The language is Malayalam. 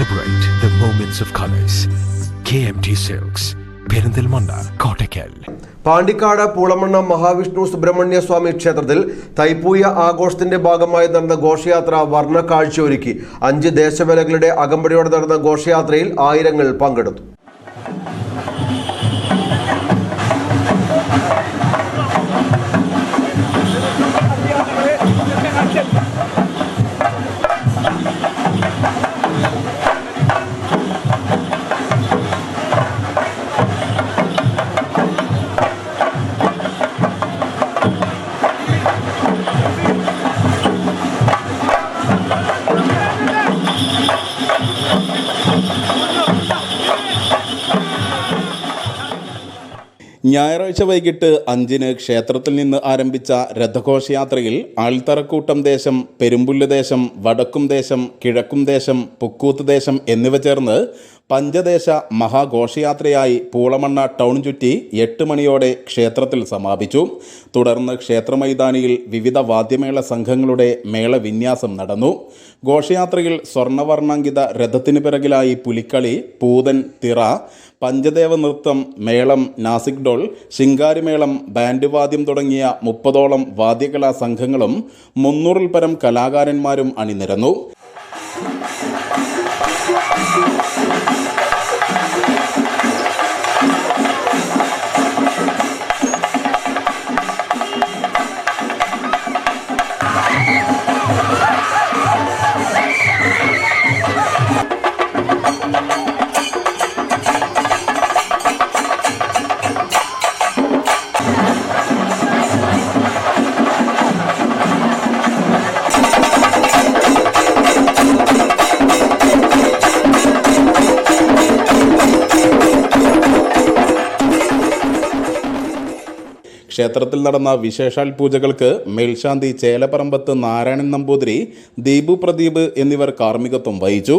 Celebrate the moments of colors. KMT silks Perinthalmanna Kottakkal Pandikkad Poolamanna Mahavishnu Subrahmanya Swami ക്ഷേത്രത്തിൽ തൈപ്പൂയ ആഘോഷത്തിന്റെ ഭാഗമായി നടന്ന ഘോഷയാത്ര വർണ കാഴ്ചയൊരുക്കി. അഞ്ച് ദേശവേലകളുടെ അകമ്പടിയോടെ നടന്ന ഘോഷയാത്രയിൽ ആയിരങ്ങൾ പങ്കെടുത്തു. ഞായറാഴ്ച വൈകിട്ട് അഞ്ചിന് ക്ഷേത്രത്തിൽ നിന്ന് ആരംഭിച്ച രഥഘോഷയാത്രയിൽ ആൾത്തറക്കൂട്ടം ദേശം പെരുമ്പുല്ല് ദേശം വടക്കും ദേശം കിഴക്കും ദേശം പുക്കൂത്ത് ദേശം എന്നിവ ചേർന്ന് പഞ്ചദേശ മഹാഘോഷയാത്രയായി പൂളമണ്ണ ടൗൺ ചുറ്റി എട്ട് മണിയോടെ ക്ഷേത്രത്തിൽ സമാപിച്ചു. തുടർന്ന് ക്ഷേത്രമൈതാനിയിൽ വിവിധ വാദ്യമേള സംഘങ്ങളുടെ മേളവിന്യാസം നടന്നു. ഘോഷയാത്രയിൽ സ്വർണവർണാങ്കിത രഥത്തിന് പിറകിലായി പുലിക്കളി പൂതൻ തിറ പഞ്ചദേവ നൃത്തം മേളം നാസിക് ഡോൾ ശിങ്കാരിമേളം ബാൻഡ് വാദ്യം തുടങ്ങിയ മുപ്പതോളം വാദ്യകലാ സംഘങ്ങളും മുന്നൂറിൽ പരം കലാകാരന്മാരും അണിനിരന്നു. ക്ഷേത്രത്തിൽ നടന്ന വിശേഷാൽ പൂജകൾക്ക് മേൽശാന്തി ചേലപ്പറമ്പത്ത് നാരായണൻ നമ്പൂതിരി ദീപു പ്രദീപ് എന്നിവർ കാർമ്മികത്വം വഹിച്ചു.